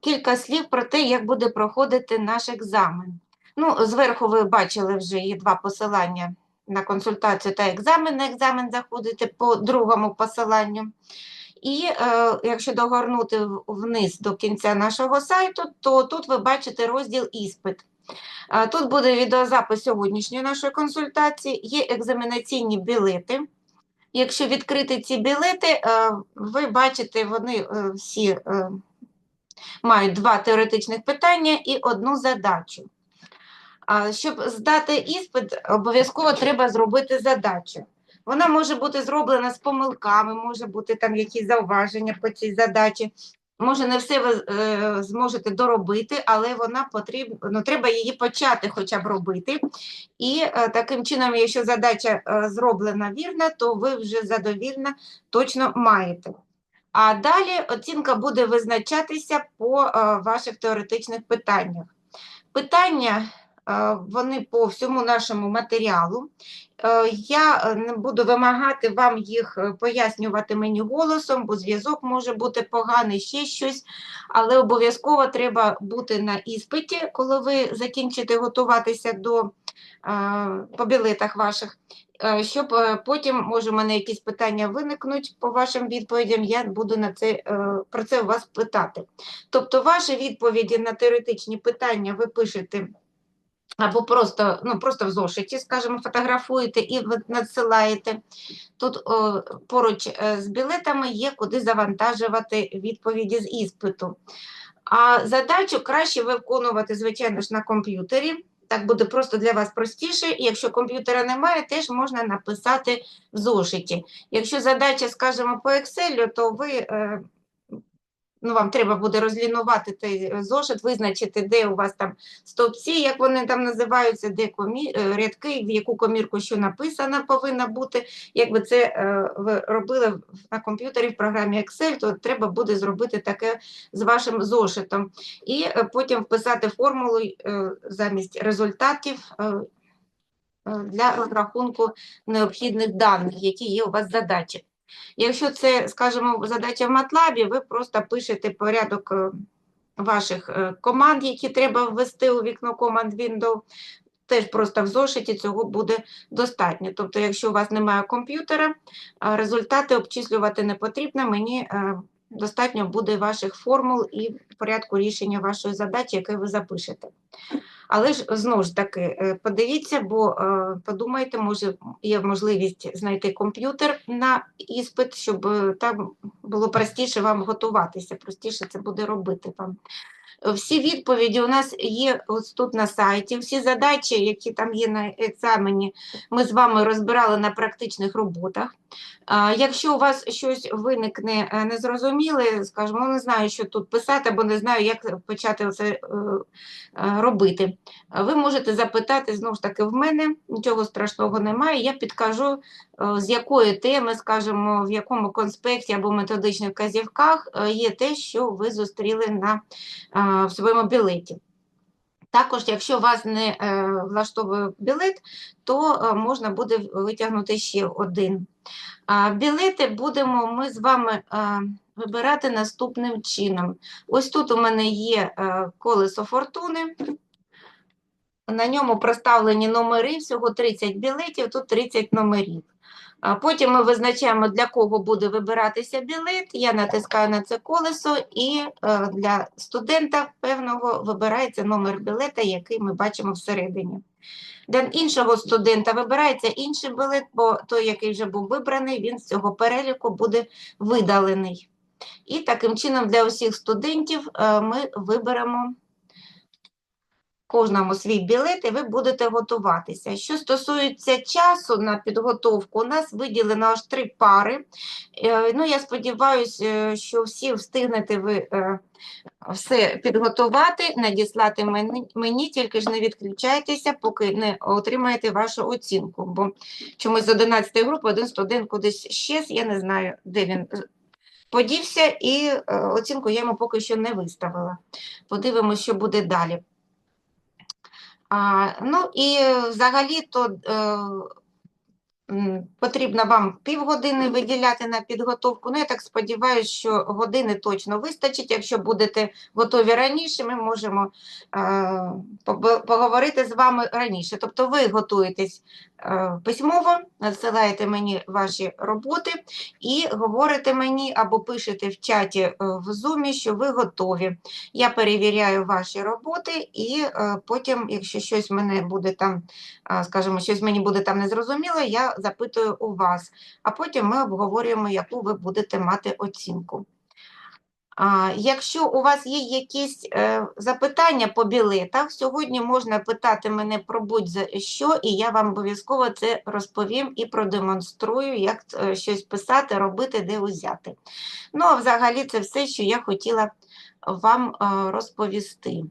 кілька слів про те, як буде проходити наш екзамен. Ну, зверху ви бачили вже є два посилання на консультацію та екзамен. На екзамен заходите по другому посиланню. І е, якщо догорнути вниз до кінця нашого сайту, то тут ви бачите розділ іспит. Тут буде відеозапис сьогоднішньої нашої консультації, є екзаменаційні білети. Якщо відкрити ці білети, е, ви бачите, вони е, всі е, мають два теоретичних питання і одну задачу. Щоб здати іспит, обов'язково треба зробити задачу. Вона може бути зроблена з помилками, може бути там якісь зауваження по цій задачі. Може, не все ви е, зможете доробити, але вона потрібна, ну, треба її почати хоча б робити. І е, таким чином, якщо задача е, зроблена вірна, то ви вже задовільно точно маєте. А далі оцінка буде визначатися по е, ваших теоретичних питаннях. Питання е, вони по всьому нашому матеріалу. Е, Я буду вимагати вам їх пояснювати мені голосом, бо зв'язок може бути поганий, ще щось, але обов'язково треба бути на іспиті, коли ви закінчите готуватися до по білетах ваших, щоб е, потім, може, у мене якісь питання виникнуть по вашим відповідям, я буду на це, е, про це вас питати. Тобто ваші відповіді на теоретичні питання ви пишете або просто, ну, просто в зошиті, скажімо, фотографуєте і надсилаєте. Тут о, поруч е, з білетами є куди завантажувати відповіді з іспиту. А задачу краще виконувати, звичайно ж, на комп'ютері. Так буде просто для вас простіше. І якщо комп'ютера немає, теж можна написати в зошиті. Якщо задача, скажімо, по Excel, то ви е, ну, вам треба буде розлінувати той е, зошит, визначити, де у вас там стовпці, як вони там називаються, де комі... е, рядки, в яку комірку що написано повинна бути. Якби це е, ви робили на комп'ютері в програмі Excel, то треба буде зробити таке з вашим зошитом. І потім вписати формулу замість результатів для розрахунку необхідних даних, які є у вас задачі. Якщо це, скажімо, задача в MATLAB, ви просто пишете порядок е, ваших е, команд, які треба ввести у вікно команд Windows. Теж просто в зошиті цього буде достатньо. Тобто, якщо у вас немає комп'ютера, результати обчислювати не потрібно, мені е, достатньо буде ваших формул і порядку рішення вашої задачі, яку ви запишете. Але ж знову ж таки, е, подивіться, бо е, подумайте, може є можливість знайти комп'ютер на іспит, щоб е, там було простіше вам готуватися, простіше це буде робити вам. Всі відповіді у нас є ось тут на сайті. Всі задачі, які там є на екзамені, ми з вами розбирали на практичних роботах. Якщо у вас щось виникне е, незрозуміле, скажімо, ну, не знаю, що тут писати, або не знаю, як почати це е, е, робити, ви можете запитати знову ж таки в мене, нічого страшного немає. Я підкажу, з якої теми, скажімо, в якому конспекті або методичних вказівках є те, що ви зустріли на, в своєму білеті. Також, якщо вас не влаштовує білет, то можна буде витягнути ще один. Білети будемо ми з вами вибирати наступним чином. Ось тут у мене є е, колесо фортуни. На ньому проставлені номери, всього 30 білетів, тут 30 номерів. Потім ми визначаємо, для кого буде вибиратися білет. Я натискаю на це колесо, і е, для студента певного вибирається номер білета, який ми бачимо всередині. Для іншого студента вибирається інший білет, бо той, який вже був вибраний, він з цього переліку буде видалений. І таким чином для усіх студентів е, ми виберемо кожному свій білет, і ви будете готуватися. Що стосується часу на підготовку, у нас виділено аж три пари. Е, Ну, я сподіваюся, що всі встигнете ви е, все підготувати, надіслати мені, мені, тільки ж не відключайтеся, поки не отримаєте вашу оцінку. Бо чомусь з 11 групи один студент кудись щез, я не знаю, де він е, подівся, і е, оцінку я йому поки що не виставила. Подивимося, що буде далі. Ну і взагалі-то е, м, потрібно вам півгодини виділяти на підготовку. Ну, я так сподіваюся, що години точно вистачить. Якщо будете готові раніше, ми можемо е, поговорити з вами раніше. Тобто ви готуєтесь е, письмово, надсилаєте мені ваші роботи і говорите мені або пишете в чаті е, в Zoom, що ви готові. Я перевіряю ваші роботи, і е, потім, якщо щось мене буде там, а, скажімо, щось мені буде там незрозуміло, я запитую у вас, а потім ми обговорюємо, яку ви будете мати оцінку. А, якщо у вас є якісь е, запитання по білетах, сьогодні можна питати мене про будь-що, і я вам обов'язково це розповім і продемонструю, як е, щось писати, робити, де взяти. Ну, а взагалі це все, що я хотіла вам е, розповісти.